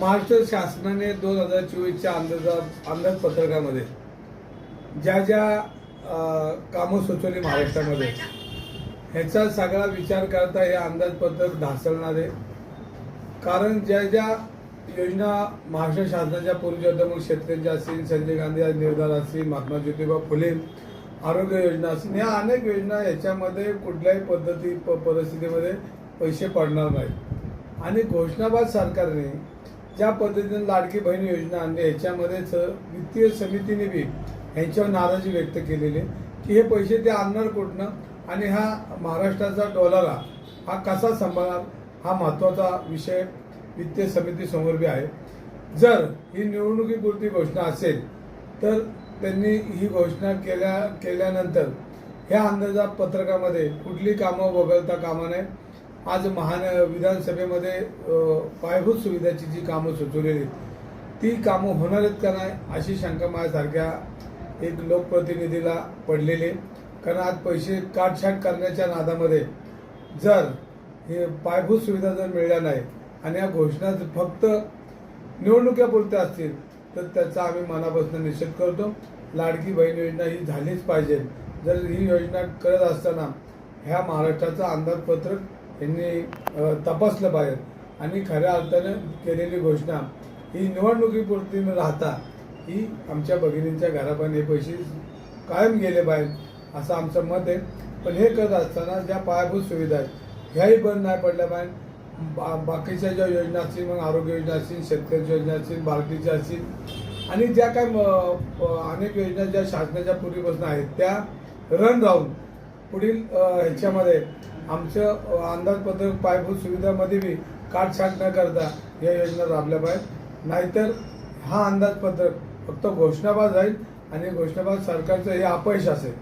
महाराष्ट्र शासनाने दोन हजार चोवीसच्या अंदाजा अंदाजपत्रकामध्ये ज्या ज्या कामं सुचवली महाराष्ट्रामध्ये ह्याचा सगळा विचार करता हे अंदाजपत्रक ढासळणार. आहे कारण ज्या ज्या योजना महाराष्ट्र शासनाच्या पूर्वी होत्या मग शेतकऱ्यांच्या असतील संजय गांधी निर्धार असतील महात्मा ज्योतिबा फुले आरोग्य योजना असतील या अनेक योजना याच्यामध्ये कुठल्याही पद्धती प परिस्थितीमध्ये पैसे पडणार नाहीत. आणि घोषणाबाद सरकारने ज्या पद्धतीने लाडकी बहीण योजना आणली ह्याच्यामध्येच वित्तीय समितीने बी ह्यांच्यावर नाराजी व्यक्त केलेली आहे की हे पैसे ते आणणार कुठनं आणि हा महाराष्ट्राचा डॉलर हा हा कसा सांभाळणार हा महत्त्वाचा विषय वित्तीय समितीसमोर बी आहे. जर ही निवडणुकीपुरती घोषणा असेल तर त्यांनी ही घोषणा केल्या केल्यानंतर ह्या अंदाजा पत्रकामध्ये कुठली कामं वगळता कामा नये. आज महान विधानसभेमध्ये पायाभूत सुविधाची जी कामं सुचवलेली ती कामं होणार आहेत का नाही अशी शंका माझ्यासारख्या एक लोकप्रतिनिधीला पडलेली आहे. कारण आज पैसे काटछाट करण्याच्या नादामध्ये जर हे पायाभूत सुविधा जर मिळल्या नाही आणि या घोषणा जर फक्त निवडणुकीपुरत्या असतील तर त्याचा आम्ही मनापासून निषेध करतो लाडकी बहीण योजना ही झालीच पाहिजे जर ही योजना करत असताना ह्या महाराष्ट्राचं अंदाजपत्रक यांनी तपासलं पाहिजे आणि खऱ्या अर्थानं केलेली घोषणा ही निवडणुकीपुरती न राहता ही आमच्या भगिनींच्या घरापर्यंत हे पैसे कायम गेले पाहिजे असं आमचं मत आहे. पण हे करत असताना ज्या पायाभूत सुविधा आहेत ह्याही बंद नाही पडल्या पाहिजे बा बाकीच्या ज्या योजना असतील मग आरोग्य योजना असतील शेतकऱ्याच्या योजना असतील बालकीच्या असतील आणि ज्या काय म- अनेक योजना ज्या शासनाच्या पूर्वीपासून आहेत त्या रन राहून पुढील ह्याच्यामध्ये आमचं अंदाजपत्रक पायाभूत सुविधामध्ये बी काटछाट न करता या योजना राबल्या पाहिजेत. नाहीतर हा अंदाजपत्रक फक्त घोषणाबाज राहील आणि घोषणाबाज सरकारचं हे अपयश असेल.